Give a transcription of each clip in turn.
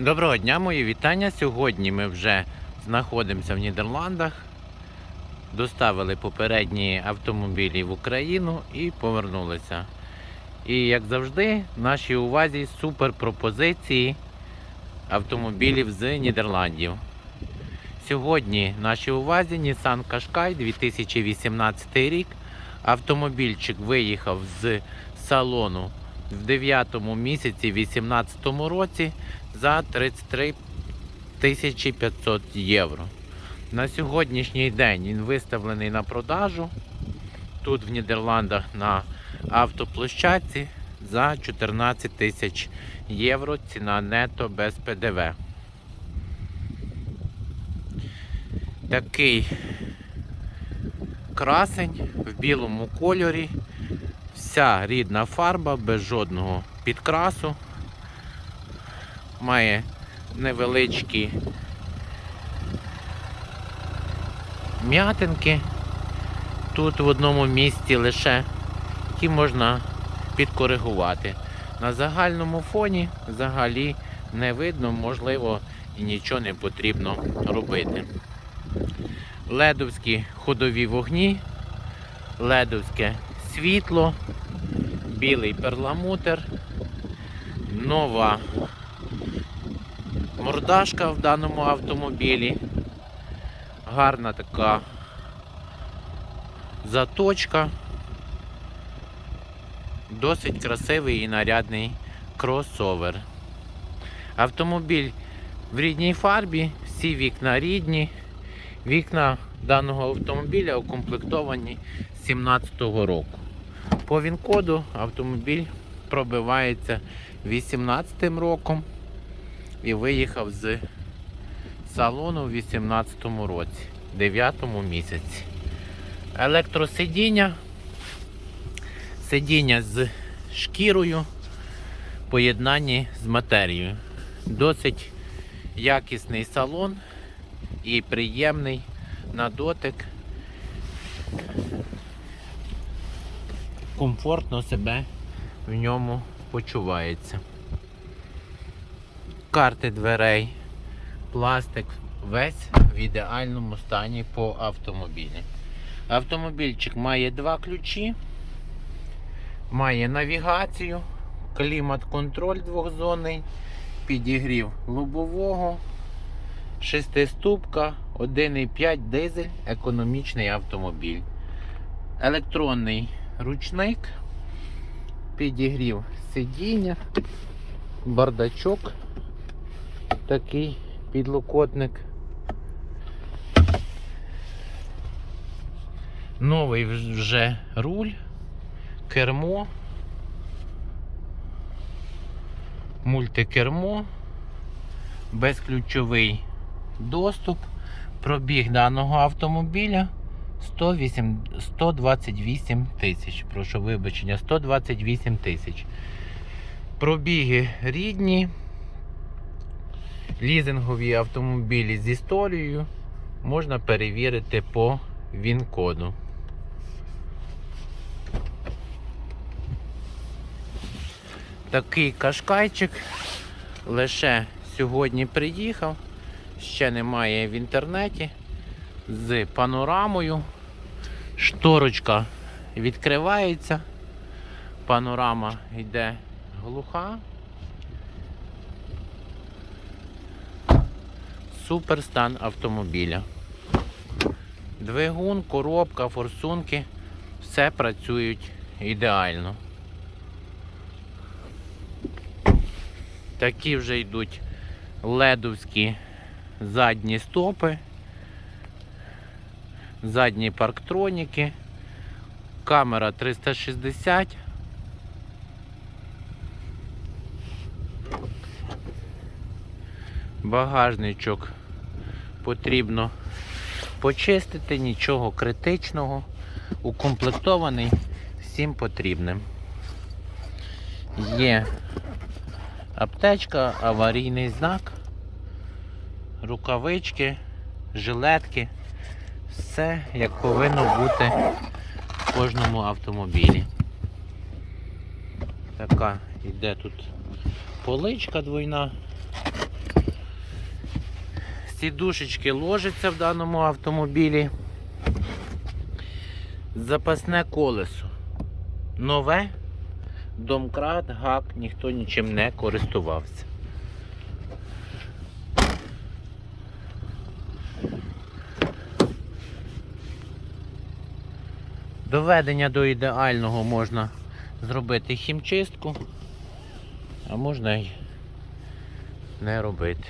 Доброго дня, мої вітання. Сьогодні ми вже знаходимося в Нідерландах. Доставили попередні автомобілі в Україну і повернулися. І як завжди, в нашій увазі супер пропозиції автомобілів з Нідерландів. Сьогодні в нашій увазі Nissan Qashqai 2018 рік. Автомобільчик виїхав з салону в 9 місяці 2018 році за 33 500 євро. На сьогоднішній день він виставлений на продажу тут в Нідерландах на автоплощадці за 14 тисяч євро. Ціна нето без ПДВ. Такий красень в білому кольорі. Вся рідна фарба без жодного підкрасу. Має невеличкі м'ятинки. Тут в одному місці лише, які можна підкоригувати. На загальному фоні взагалі не видно, можливо, і нічого не потрібно робити. Ледовські ходові вогні, ледовське світло, білий перламутр, нова мордашка в даному автомобілі. Гарна така заточка. Досить красивий і нарядний кросовер. Автомобіль в рідній фарбі, всі вікна рідні. Вікна даного автомобіля укомплектовані з 17-го року. По він-коду автомобіль пробивається 18-м роком і виїхав з салону в 18-му році, 9-му місяці. Електросидіння, сидіння з шкірою, поєднанні з матерією. Досить якісний салон і приємний на дотик. Комфортно себе в ньому почувається. Карти дверей, пластик весь в ідеальному стані по автомобілі. Автомобільчик має два ключі, має навігацію, клімат-контроль двохзонний, підігрів лобового, шестиступка, 1,5 дизель, економічний автомобіль. Електронний ручник, підігрів сидіння, бардачок, такий підлокотник. Новий вже руль, кермо, мультикермо, безключовий доступ, пробіг даного автомобіля 108, 128 тисяч. Прошу вибачення, 128 тисяч. Пробіги рідні, лізингові автомобілі з історією можна перевірити по ВІН-коду. Такий кашкайчик лише сьогодні приїхав, ще немає в інтернеті з панорамою. Шторочка відкривається, панорама йде глуха. Супер стан автомобіля. Двигун, коробка, форсунки, все працюють ідеально. Такі вже йдуть ледовські задні стопи, задні парктроніки, камера 360. Багажничок потрібно почистити, нічого критичного, укомплектований всім потрібним. Є аптечка, аварійний знак, рукавички, жилетки. Все як повинно бути в кожному автомобілі. Така йде тут поличка двойна. Сідушечки ложаться в даному автомобілі. Запасне колесо. Нове. Домкрат, гак, ніхто нічим не користувався. Доведення до ідеального можна зробити хімчистку, а можна й не робити.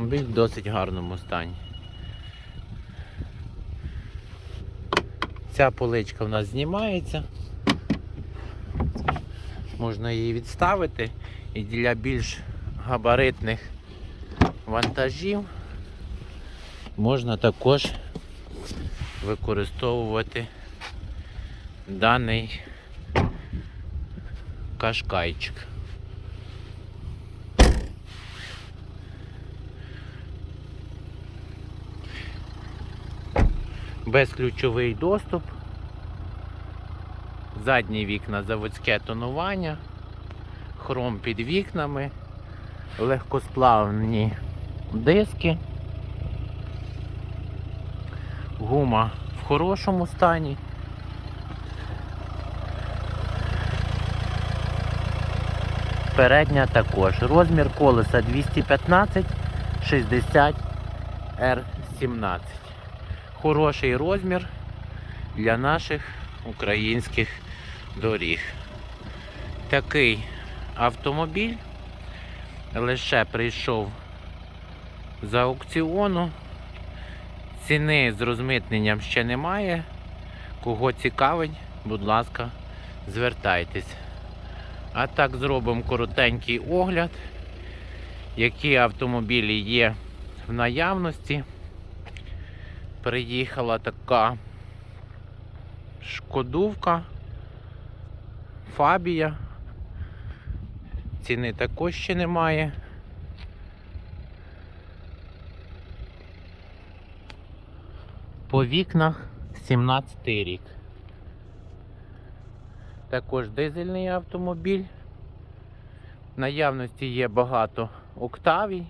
Автомобіль в досить гарному стані. Ця поличка в нас знімається. Можна її відставити і для більш габаритних вантажів можна також використовувати даний кашкайчик. Безключовий доступ, задні вікна заводське тонування, хром під вікнами, легкосплавні диски, гума в хорошому стані. Передня також. Розмір колеса 215 60 R17. Хороший розмір для наших українських доріг. Такий автомобіль лише прийшов з аукціону. Ціни з розмитненням ще немає. Кого цікавить, будь ласка, звертайтесь. А так зробимо коротенький огляд, які автомобілі є в наявності. Приїхала така шкодувка, фабія. Ціни також ще немає. По вікнах 17 рік. Також дизельний автомобіль. В наявності є багато октавій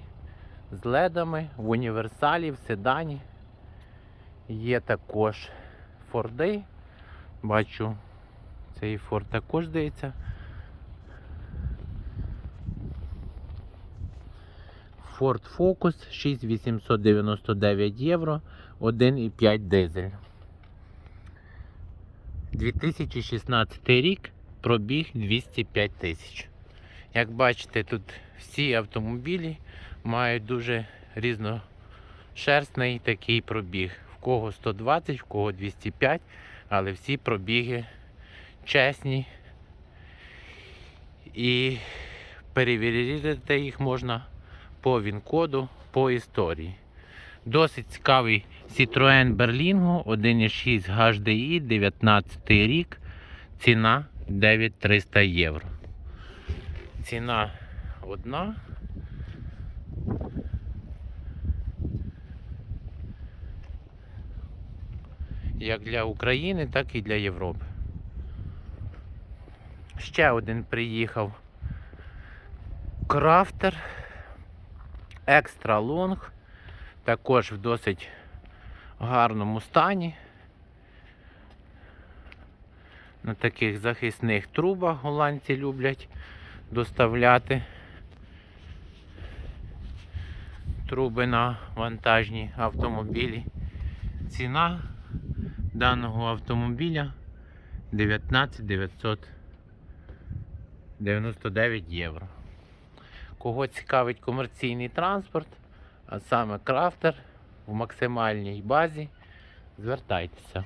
з ледами, в універсалі, в седані. Є також Форди. Бачу, цей Форд також здається. Ford Focus 6899 євро, 1,5 дизель. 2016 рік, пробіг 205 тисяч. Як бачите, тут всі автомобілі мають дуже різношерстний такий пробіг. Кого 120, в кого 205, але всі пробіги чесні. І перевірити їх можна по ВІН-коду, по історії. Досить цікавий Citroen Berlingo 1.6 HDI 19 рік. Ціна 9300 євро. Ціна одна. Як для України, так і для Європи. Ще один приїхав крафтер екстра лонг, також в досить гарному стані. На таких захисних трубах голландці люблять доставляти труби на вантажні автомобілі. Ціна даного автомобіля 19 999 євро. Кого цікавить комерційний транспорт, а саме крафтер в максимальній базі, звертайтеся.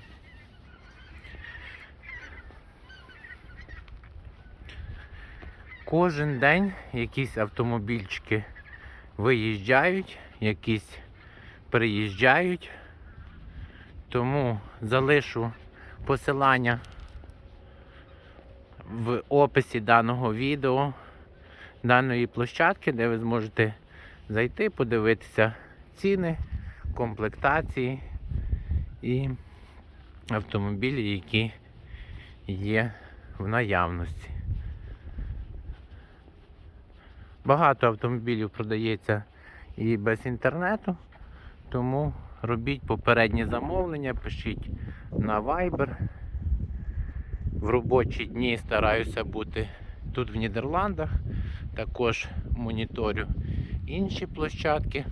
Кожен день якісь автомобільчики виїжджають, якісь приїжджають. Тому залишу посилання в описі даного відео, даної площадки, де ви зможете зайти, подивитися ціни, комплектації і автомобілі, які є в наявності. Багато автомобілів продається і без інтернету. Тому робіть попередні замовлення, пишіть на Viber. В робочі дні стараюся бути тут в Нідерландах. Також моніторю інші площадки.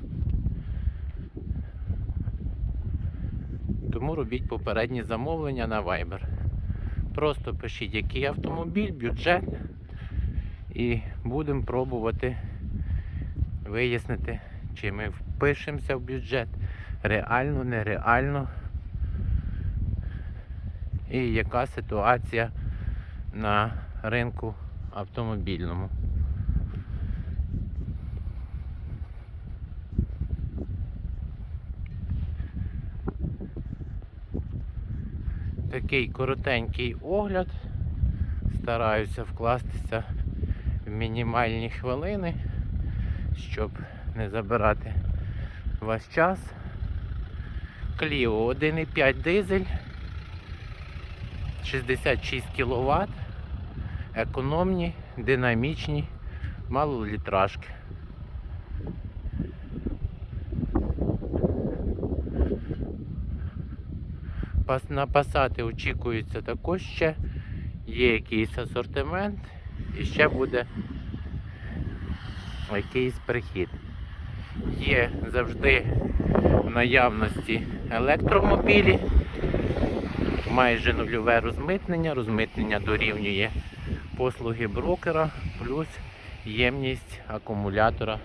Тому робіть попередні замовлення на Viber. Просто пишіть, який автомобіль, бюджет, і будемо пробувати вияснити, чи ми впишемося в бюджет реально, нереально. І яка ситуація на ринку автомобільному. Такий коротенький огляд. Стараюся вкластися в мінімальні хвилини, щоб не забирати ваш час. Кліо 1,5 дизель, 66 кВт, економні, динамічні, малолітражки. На пасати очікується також ще. Є якийсь асортимент і ще буде якийсь прихід. Є завжди в наявності електромобілі, майже нульове розмитнення. Розмитнення дорівнює послуги брокера плюс ємність акумулятора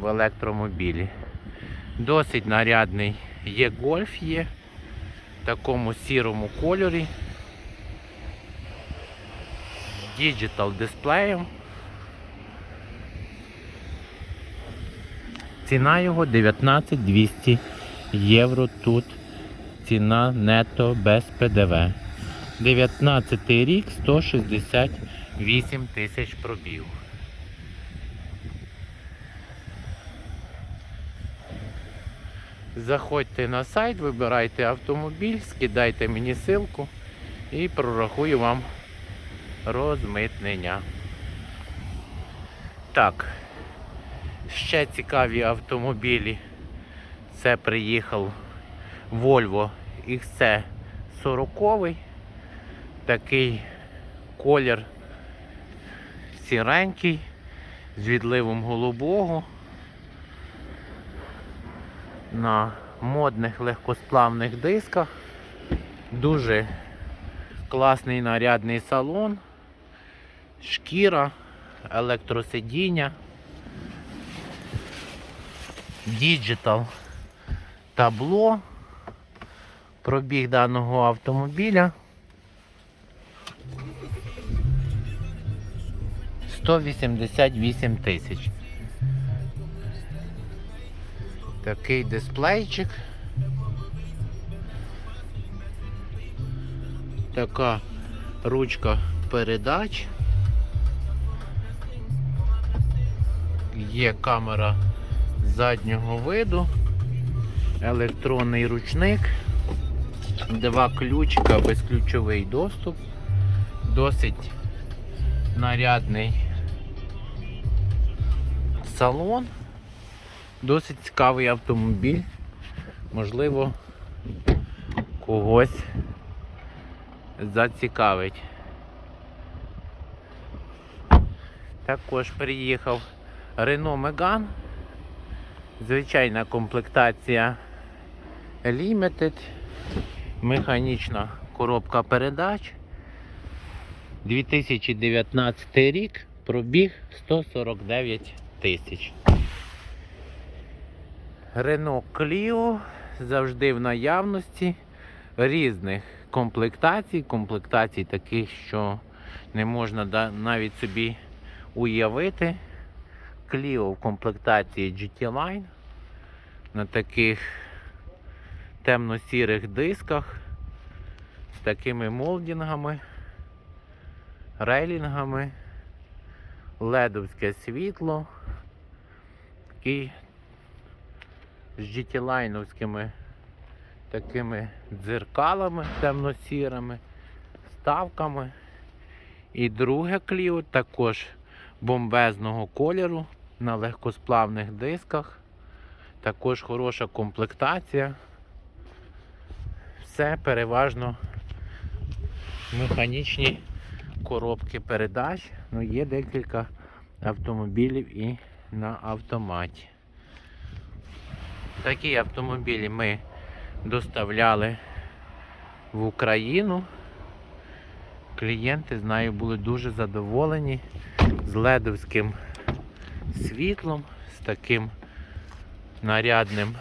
в електромобілі. Досить нарядний є гольф є в такому сірому кольорі. Діджитал дисплеєм. Ціна його 19 200 євро тут. Ціна нето без ПДВ. 19 рік 168 тисяч пробіг. Заходьте на сайт, вибирайте автомобіль, скидайте мені ссылку і прорахую вам розмитнення. Так, ще цікаві автомобілі. Це приїхав Volvo XC40. Такий колір сіренький, з відливом голубого. На модних легкосплавних дисках. Дуже класний нарядний салон, шкіра, електросидіння, діджитал табло. Пробіг даного автомобіля 188 тисяч. Такий дисплейчик. Така ручка передач. Є камера заднього виду, електронний ручник, два ключика, безключовий доступ, досить нарядний салон, досить цікавий автомобіль, можливо, когось зацікавить. Також приїхав Renault Megane. Звичайна комплектація Limited, механічна коробка передач. 2019 рік, пробіг 149 тисяч. Renault Clio завжди в наявності різних комплектацій, комплектацій таких, що не можна навіть собі уявити. Clio в комплектації GT Line на таких темно-сірих дисках з такими молдінгами, рейлінгами, ледовське світло, такий з GT-лайновськими такими дзеркалами темно-сірими, ставками. І друге кліо також бомбезного кольору на легкосплавних дисках. Також хороша комплектація. Все переважно механічні коробки передач. Ну, є декілька автомобілів і на автоматі. Такі автомобілі ми доставляли в Україну. Клієнти, знаю, були дуже задоволені з ледовським світлом, з таким нарядним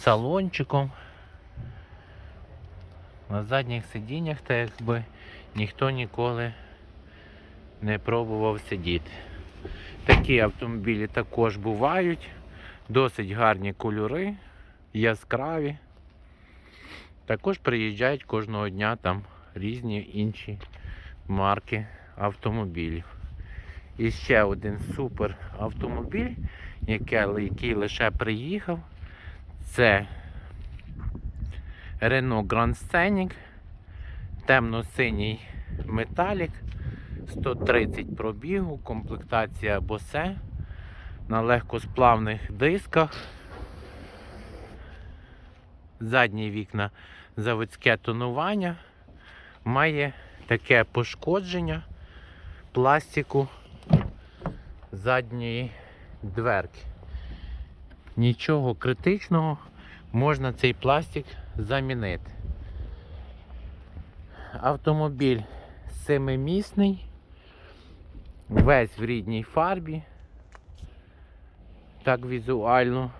салончиком. На задніх сидіннях, так якби ніхто ніколи не пробував сидіти. Такі автомобілі також бувають, досить гарні кольори, яскраві. Також приїжджають кожного дня там різні інші марки автомобілів. І ще один супер автомобіль, який, лише приїхав, це Renault Grand Scenic, темно-синій металік, 130 пробігу, комплектація Bose на легкосплавних дисках. Задні вікна заводське тонування. Має таке пошкодження пластику задньої дверки. Нічого критичного, можна цей пластик замінити. Автомобіль семимісний, весь в рідній фарбі. Так візуально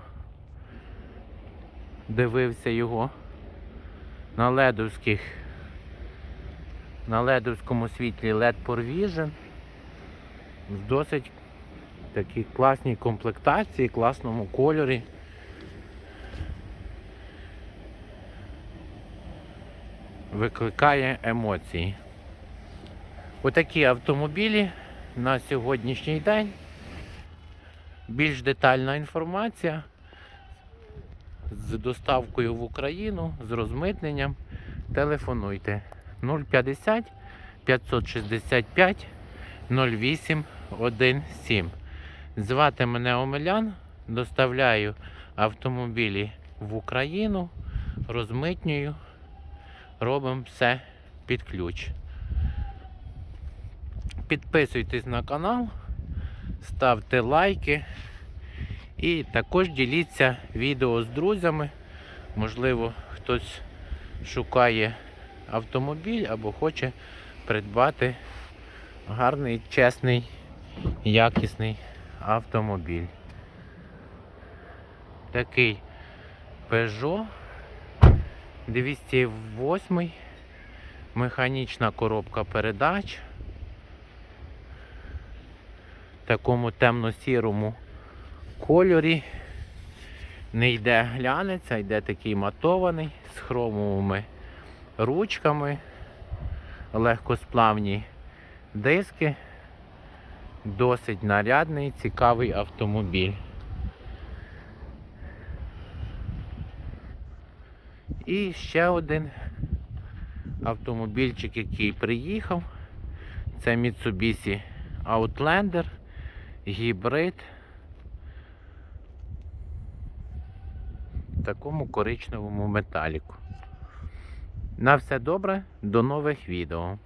дивився його на ледовських на ледовському світлі LED Vision в досить такій класній комплектації, класному кольорі. Викликає емоції. Отакі автомобілі на сьогоднішній день. Більш детальна інформація з доставкою в Україну, з розмитненням. Телефонуйте 050 565 0817. Звати мене Омелян, доставляю автомобілі в Україну, розмитнюю, робимо все під ключ. Підписуйтесь на канал, ставте лайки. І також діліться відео з друзями. Можливо, хтось шукає автомобіль або хоче придбати гарний, чесний, якісний автомобіль. Такий Peugeot 208, механічна коробка передач. В такому темно-сірому кольорі. Не йде глянець, а йде такий матований з хромовими ручками, легкосплавні диски. Досить нарядний, цікавий автомобіль. І ще один автомобільчик, який приїхав. Це Mitsubishi Outlander, гібрид. Такому коричневому металіку. На все добре, до нових відео.